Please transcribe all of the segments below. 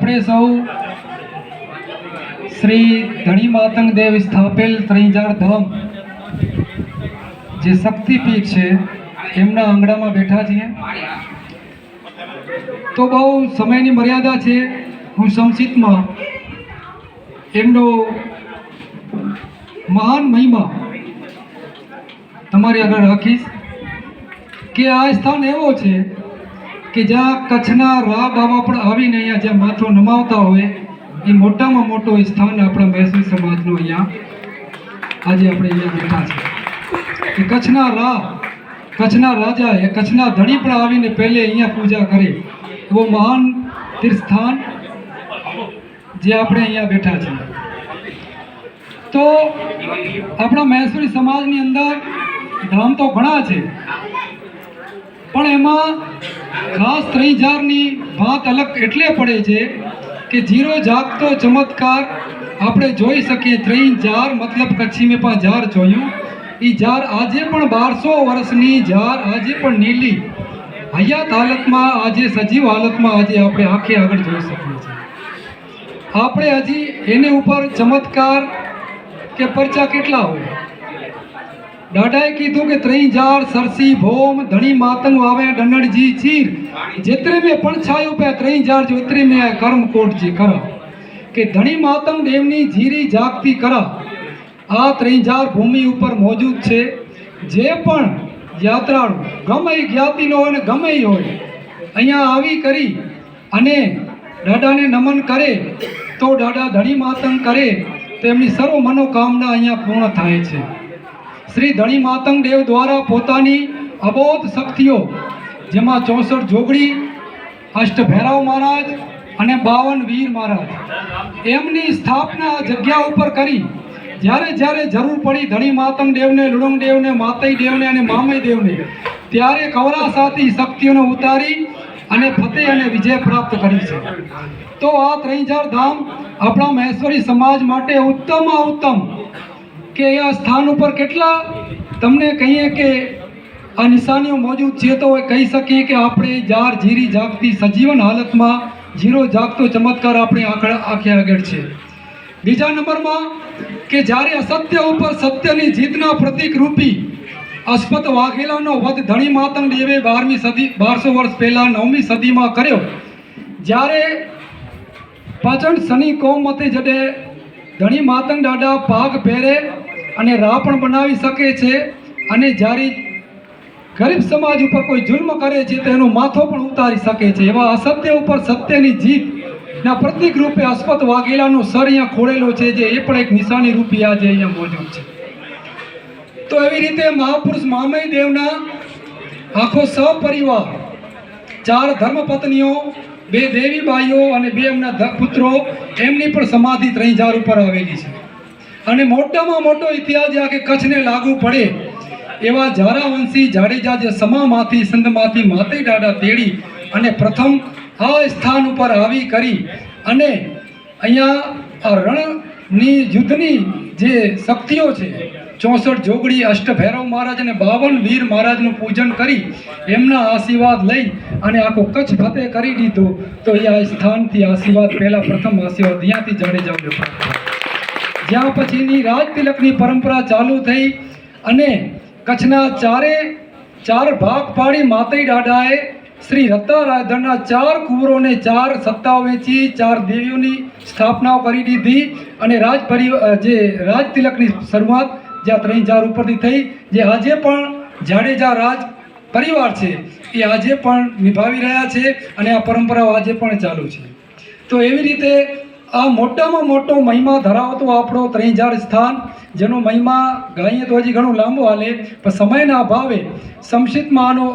આપણે સૌ શ્રી ધણી માતંગ દેવ સ્થાપેલ ત્રિજાર ધામ જે શક્તિપીઠ છે, એમના આંગણામાં બેઠા છીએ. તો બહુ સમયની મર્યાદા છે, હું સંક્ષિપ્તમાં એમનો મહાન મહિમા તમારી આગળ રાખીશ કે આ સ્થાન એવો છે કે જ્યાં કચ્છના રા બાબા પણ આવીને અહીંયા જ્યાં માથો નમાવતા હોય, એ મોટામાં મોટો સ્થાન આપણા મહેસૂર સમાજનું અહીંયા આજે આપણે અહીંયા બેઠા છે કે કચ્છના રા કચ્છના રાજા એ કચ્છના ધણી પણ આવીને પહેલે અહીંયા પૂજા કરે. એવો મહાન તીર્થસ્થાન જે આપણે અહીંયા બેઠા છીએ. તો આપણા મહેસૂરી સમાજની અંદર ધામ તો ઘણા છે પણ એમાં ખાસ ત્રિજારની વાત અલગ એટલે પડે છે કે જીરો જાગતો ચમત્કાર આપણે જોઈ શકીએ. ત્રણ જાર મતલબ કચ્છી મેં પણ જાર જોયું. એ જાર આજે પણ બારસો વર્ષની જાર, આજે પણ નીલી. હયાત હાલતમાં, આજે સજીવ હાલતમાં આજે આપણે આંખે આગળ જોઈ શકીએ છીએ. આપણે હજી એની ઉપર ચમત્કાર કે પરચા કેટલા હોય? દાદાએ કીધું કે ત્રણ જાર સરસી, ભોમ, ધણી માતંગ વાવે ડનડજી ચીર. જેતરે મેં પણ છાયું પે ત્રણ જાર જો એતરે મેં કર્મ કોટજી કર. કે ધણી માતંગ દેવની જીરી જાગતી કર. આ ત્રણ જાર ભૂમિ ઉપર મોજૂદ છે. જે પણ યાત્રાળુ ગમે જ્ઞાતિનો હોય ને ગમે હોય, અહીંયા આવી કરી અને દાદાને નમન કરે, તો દાદા ધણી માતંગ કરે, તો એમની સર્વ મનોકામના અહીંયા પૂર્ણ થાય છે. શ્રી ધણી માતંગ દેવ દ્વારા પોતાની અબોધ શક્તિઓ, જેમાં ચોસઠ જોગડી, અષ્ટ ભૈરવ મહારાજ અને બાવન વીર મહારાજ. એમની સ્થાપના જગ્યા ઉપર કરી, જ્યારે જ્યારે જરૂર પડી ધણી માતંગ દેવને લુણંગ દેવને, માતઈ દેવને અને મામઈ દેવને, ત્યારે કવરાસાથી શક્તિઓને ઉતારી અને ફતેહ અને વિજય પ્રાપ્ત કરી છે. તો આ ત્રણજાર ધામ આપણા મહેશ્વરી સમાજ માટે ઉત્તમમાં ઉત્તમ કે આ સ્થાન ઉપર કેટલા તમને કહીએ કે આ નિશાનીઓ મોજૂદ છે તો કહી શકીએ કે આપણે જાર જીરી જાગતી સજીવન હાલતમાં જીરો જાગતો ચમત્કાર આપણે આંકડા આંખે આગળ છે. બીજા નંબરમાં કે જ્યારે અસત્ય ઉપર સત્યની જીતના પ્રતિક રૂપી અસ્પત વાઘેલાનો વધ ધણી માતંગ દેવે બારમી સદી, બારસો વર્ષ પહેલા નવમી સદીમાં કર્યો. જ્યારે પાચન શનિ કોમ મતે જડે ધણી માતંગ દાદા પાક પહેરે અને રાહ પણ બનાવી શકે છે અને જ્યારે ગરીબ સમાજ ઉપર કોઈ જુલ્મ કરે છે તો એનો માથો પણ ઉતારી શકે છે. એવા અસત્ય ઉપર સત્યની જીત ના પ્રતિક રૂપે અસ્પત વાઘેલાનો સર અહીંયા ખોળેલો છે જે એ પણ એક નિશાની રૂપી આજે અહીંયા મોજૂદ છે. તો એવી રીતે મહાપુરુષ મામય દેવના આખો સહપરિવાર ચાર ધર્મપત્નીઓ બે દેવી બાઈઓ અને બે એમના પુત્રો એમની પણ સમાધિ ત્રણ હજાર ઉપર આવેલી છે. અને મોટામાં મોટો ઇતિહાસ જે આખે કચ્છને લાગુ પડે એવા ઝારાવંશી જાડેજા જે સમામાંથી સંધમાંથી માતે દાડા તેડી અને પ્રથમ આ સ્થાન ઉપર આવી કરી અને અહીંયા આ રણની યુદ્ધની જે શક્તિઓ છે, ચોસઠ જોગડી અષ્ટભૈરવ મહારાજ અને બાવન વીર મહારાજનું પૂજન કરી એમના આશીર્વાદ લઈ અને આખો કચ્છ ફતે કરી દીધો તો એ આ સ્થાનથી આશીર્વાદ, પહેલા પ્રથમ આશીર્વાદ અહીંયાથી જાડેજાઓને. જ્યાં પછીની રાજ તિલકની પરંપરા ચાલુ થઈ અને કચ્છના ચારે ચાર ભાગ પાડી માતઈ દાદાએ શ્રી રત્તા રાયધરના ચાર કુંવરોને ચાર સત્તાઓ વેચી, ચાર દેવીઓની સ્થાપનાઓ કરી દીધી અને રાજ પરિવાર જે રાજ તિલકની શરૂઆત જ્યાં ત્રણ ચાર ઉપરથી થઈ, જે આજે પણ જાડેજા રાજ પરિવાર છે, એ આજે પણ નિભાવી રહ્યા છે અને આ પરંપરાઓ આજે પણ ચાલુ છે. તો એવી રીતે આ મોટામાં મોટો મહિમા ધરાવતો આપણો ત્રિજાર સ્થાન, જેનો મહિમા ગાઈએ તો હજી ઘણું લાંબો હાલે, પણ સમયના અભાવે સંક્ષિપ્તમાં આનો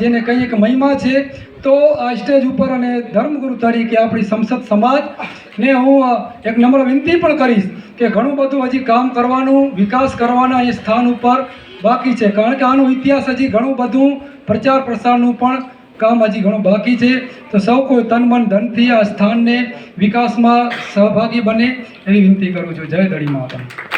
જેને કહીએ કે મહિમા છે, તો આ સ્ટેજ ઉપર અને ધર્મગુરુ તરીકે આપણી સંસદ સમાજ ને હું એક નમ્ર વિનંતી પણ કરીશ કે ઘણું બધું હજી કામ કરવાનું, વિકાસ કરવાના એ સ્થાન ઉપર બાકી છે. કારણ કે આનો ઇતિહાસ હજી ઘણું બધું પ્રચાર પ્રસારનું પણ કામ હજી ઘણું બાકી છે. તો સૌ કોઈ તન મન ધનથી આ સ્થાનને વિકાસમાં સહભાગી બને એવી વિનંતી કરું છું. જય દળી માતા